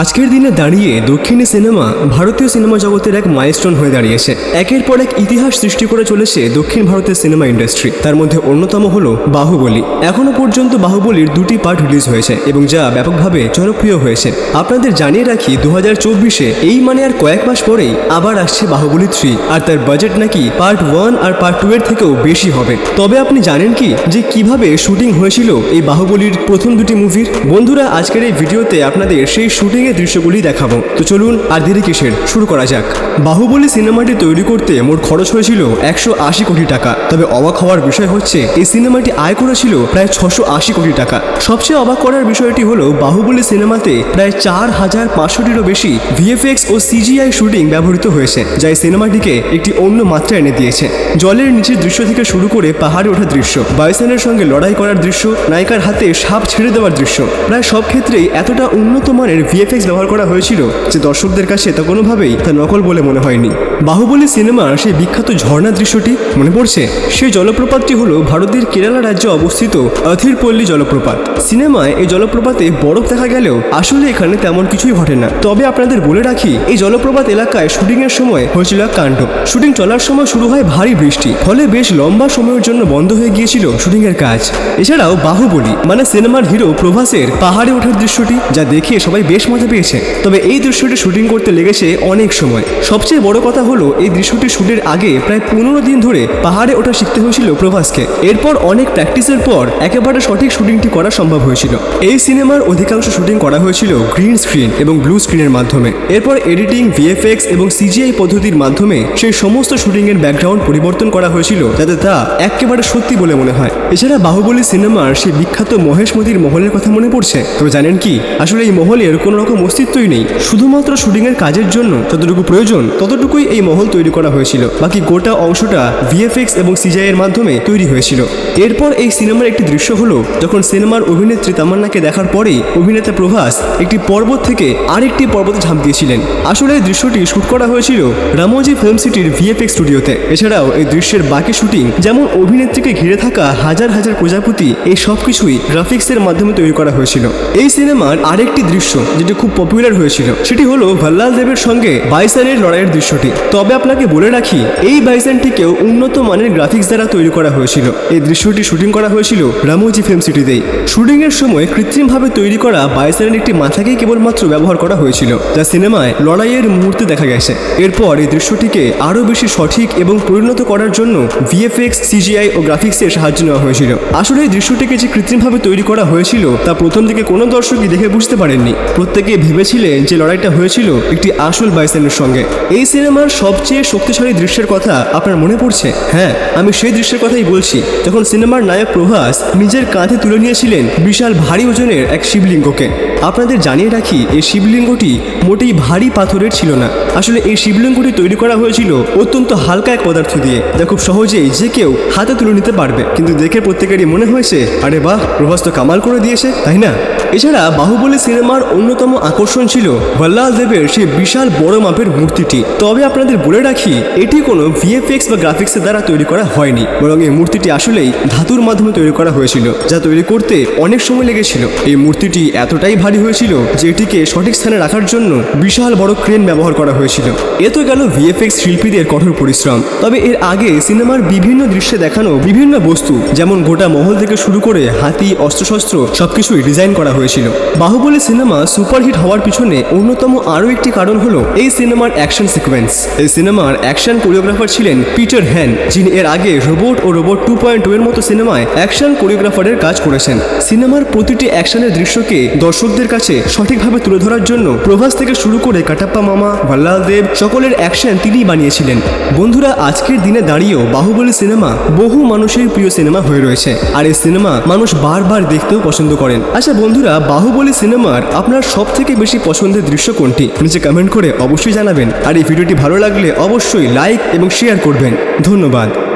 আজকের দিনে দাঁড়িয়ে দক্ষিণী সিনেমা ভারতীয় সিনেমা জগতের এক মাইলস্টোন হয়ে দাঁড়িয়েছে। একের পর এক ইতিহাস সৃষ্টি করে চলেছে দক্ষিণ ভারতের সিনেমা ইন্ডাস্ট্রি তার মধ্যে অন্যতম হলো বাহুবলী। এখনও পর্যন্ত বাহুবলীর দুটি পার্ট রিলিজ হয়েছে এবং যা ব্যাপকভাবে জনপ্রিয় হয়েছে। আপনাদের জানিয়ে রাখি দু হাজার চব্বিশে এই মানে আর কয়েক মাস পরেই আবার আসছে বাহুবলী থ্রি আর তার বাজেট নাকি পার্ট ওয়ান আর পার্ট টু এর থেকেও বেশি হবে। তবে আপনি জানেন কি? যে কীভাবে শুটিং হয়েছিল এই বাহুবলীর প্রথম দুটি মুভির বন্ধুরা, আজকের এই ভিডিওতে আপনাদের সেই শুটিং এর দৃশ্যগুলি দেখাবো। তো চলুন আর দেরি কিসের? শুরু করা যাক। বাহুবলী সিনেমাটি তৈরি করতে মোট খরচ হয়েছিল একশো আশি কোটি টাকা। তবে অবাক হওয়ার বিষয় হচ্ছে, এই সিনেমাটি আয় করেছিল প্রায় ছশো আশি কোটি টাকা। সবচেয়ে অবাক করার বিষয়টি হলো, বাহুবলী সিনেমাতে প্রায় চার হাজার পাঁচশোটিরও বেশি ভিএফএক্স ও সিজিআই শুটিং ব্যবহৃত হয়েছে, যা এই সিনেমাটিকে একটি অন্য মাত্রা এনে দিয়েছে। জলের নিচের দৃশ্য থেকে শুরু করে পাহাড়ে ওঠার দৃশ্য, বায়ুসেনের সঙ্গে লড়াই করার দৃশ্য, নায়িকার হাতে সাপ ছেড়ে দেওয়ার দৃশ্য, প্রায় সব ক্ষেত্রেই এতটা উন্নত মানের ভিএফএক্স ব্যবহার করা হয়েছিল যে দর্শকদের কাছে তা কোনোভাবেই তা নকল বলে মনে হয়নি। বাহুবলী সিনেমার সেই বিখ্যাত ঝর্ণা দৃশ্যটি মনে পড়ছে? সেই জলপ্রপাতটি হলো ভারতের কেরালা রাজ্যে অবস্থিত অথিরপল্লী জলপ্রপাত। সিনেমায় এই জলপ্রপাতে বরফ দেখা গেলেও আসলে এখানে তেমন কিছুই ঘটে না। তবে আপনাদের বলে রাখি, এই জলপ্রপাত এলাকায় শুটিং এর সময় হয়েছিল এক কাণ্ড। শুটিং চলার সময় শুরু হয় ভারী বৃষ্টি, ফলে বেশ লম্বা সময়ের জন্য বন্ধ হয়ে গিয়েছিল শুটিং এর কাজ। এছাড়াও বাহুবলী মানে সিনেমার হিরো প্রভাসের পাহাড়ে ওঠার দৃশ্যটি, যা দেখে সবাই বেশ মজা পেয়েছে। তবে এই দৃশ্যটি শুটিং করতে লেগেছে অনেক সময়। সবচেয়ে বড় কথা হলো, এই দৃশ্যটি শুটের আগে প্রায় পনেরো দিন ধরে পাহাড়ে ওঠা শিখতে হয়েছিল প্রভাসকে। এরপর অনেক প্র্যাকটিসের পর একেবারে সঠিক শুটিংটি করা সম্ভব হয়েছিল। এই সিনেমার অধিকাংশ শুটিং করা হয়েছিল গ্রিন স্ক্রিন এবং ব্লু স্ক্রিনের মাধ্যমে। এরপর এডিটিং, ভিএফএক্স এবং সিজিআই পদ্ধতির মাধ্যমে সেই সমস্ত শুটিং এর ব্যাকগ্রাউন্ড পরিবর্তন করা হয়েছিল যাতে তা একেবারে সত্যি বলে মনে হয়। এছাড়া বাহুবলী সিনেমার সেই বিখ্যাত মহেশ মহেশমতির মহলের কথা মনে পড়ছে? তবে জানেন কি? আসলে এই মহলের কোনো রকম অস্তিত্বই নেই। শুধুমাত্র শুটিং এর কাজের জন্য যতটুকু প্রয়োজন, ততটুকুই এই মহল তৈরি করা হয়েছিল। বাকি গোটা অংশটা ভিএফএক্স এবং সিজিআই এর মাধ্যমে তৈরি হয়েছিল। এরপর এই সিনেমার একটি দৃশ্য হলো, যখন সিনেমার অভিনেত্রী তামান্নাকে দেখার পরেই অভিনেতা প্রভাস একটি পর্বত থেকে আরেকটি পর্বতে ঝাঁপ দিয়েছিলেন। আসলে এই দৃশ্যটি শুট করা হয়েছিল রামোজি ফিল্ম সিটির ভিএফএক্স স্টুডিওতে। এছাড়াও এই দৃশ্যের বাকি শুটিং, যেমন অভিনেত্রীকে ঘিরে থাকা হাজার হাজার প্রজাপতি, এই সব কিছুই গ্রাফিক্সের মাধ্যমে তৈরি করা হয়েছিল। এই সিনেমার আরেকটি দৃশ্য, যেটি খুব পপুলার হয়েছিল। সেটি হলো ভাল্লাল দেবের সঙ্গে বাইসানের লড়াইয়ের দৃশ্যটি। তবে আপনাকে বলে রাখি, এই বাইসানটিকেও উন্নত মানের গ্রাফিক্স দ্বারা তৈরি করা হয়েছিল। এই দৃশ্যটি শুটিং করা হয়েছিল রামোজি ফিল্ম সিটিতেই শুটিং এর সময় কৃত্রিমভাবে তৈরি করা বাইসানের একটি মাথাকেই কেবলমাত্র ব্যবহার করা হয়েছিল, যা সিনেমায় লড়াইয়ের মুহূর্তে দেখা গেছে। এরপর এই দৃশ্যটিকে আরও বেশি সঠিক এবং পরিণত করার জন্য ভিএফএক্স সিজিআই ও গ্রাফিক্সের সাহায্য নেওয়া হয়েছিল। আসলে এই দৃশ্যটিকে যে কৃত্রিমভাবে তৈরি করা হয়েছিল, তা প্রথম দিকে কোনো দর্শকই দেখে বুঝতে পারেননি। প্রত্যেকে ভেবেছিলেন যে লড়াইটা হয়েছিল একটি আসল বাইসেনের সঙ্গে। এই সিনেমার সবচেয়ে শক্তিশালী দৃশ্যের কথা আপনার মনে পড়ছে? হ্যাঁ আমি সেই দৃশ্যের কথাই বলছি। যখন সিনেমার নায়ক প্রভাস নিজের কাঁধে তুলে নিয়েছিলেন বিশাল ভারী ওজনের এক শিবলিঙ্গকে। আপনাদের জানিয়ে রাখি, এই শিবলিঙ্গটি মোটেই ভারী পাথরের ছিল না। আসলে এই শিবলিঙ্গটি তৈরি করা হয়েছিল অত্যন্ত হালকা এক পদার্থ দিয়ে, যা খুব সহজেই যে কেউ হাতে তুলে নিতে পারবে। কিন্তু দেখে প্রত্যেকেরই মনে হয়েছে, আরে বাহ, প্রভাস তো কামাল করে দিয়েছে, তাই না? এছাড়া বাহুবলী সিনেমার অন্যতম আকর্ষণ ছিল। ভল্লাল দেবের সেই বিশাল বড় মাপের মূর্তিটি। তবে আপনাদের বলে রাখি, এটি কোনো ভিএফএক্স বা গ্রাফিক্সের দ্বারা তৈরি করা হয়নি। বরং এই মূর্তিটি আসলেই ধাতুর মাধ্যমে তৈরি করা হয়েছিল, যা তৈরি করতে অনেক সময় লেগেছিল। এই মূর্তিটি এতটাই ভারী হয়েছিল যে এটিকে সঠিক স্থানে রাখার জন্য বিশাল বড় ক্রেন ব্যবহার করা হয়েছিল। এ তো গেল ভিএফএক্স শিল্পীদের কঠোর পরিশ্রম। তবে এর আগে সিনেমার বিভিন্ন দৃশ্যে দেখানো বিভিন্ন বস্তু, যেমন গোটা মহল থেকে শুরু করে হাতি, অস্ত্রশস্ত্র, সবকিছুই ডিজাইন করা হয়েছিল। বাহুবলী সিনেমা সুপারহিট হওয়ার পিছনে অন্যতম আরও একটি কারণ হলো এই সিনেমার অ্যাকশন সিকোয়েন্স এই সিনেমার অ্যাকশন কোরিওগ্রাফার ছিলেন পিটার হ্যান, যিনি এর আগে রোবট ও রোবট টু পয়েন্ট এর মতো সিনেমায় অ্যাকশন কোরিওগ্রাফারের কাজ করেছেন। সিনেমার প্রতিটি অ্যাকশনের দৃশ্যকে দর্শকদের কাছে সঠিকভাবে তুলে ধরার জন্য প্রভাস থেকে শুরু করে কাটাপ্পা মামা, ভাল্লাল দেব, সকলের অ্যাকশন তিনিই বানিয়েছিলেন। বন্ধুরা, আজকের দিনে দাঁড়িয়েও বাহুবলী সিনেমা বহু মানুষের প্রিয় সিনেমা হয়ে রয়েছে। আর এই সিনেমা মানুষ বারবার দেখতেও পছন্দ করেন। আচ্ছা বন্ধুরা, বাহুবলী সিনেমার আপনার সব থেকে বেশি পছন্দের দৃশ্য কোনটি? নিচে কমেন্ট করে অবশ্যই জানাবেন। আর এই ভিডিওটি ভালো লাগলে অবশ্যই লাইক এবং শেয়ার করবেন। ধন্যবাদ।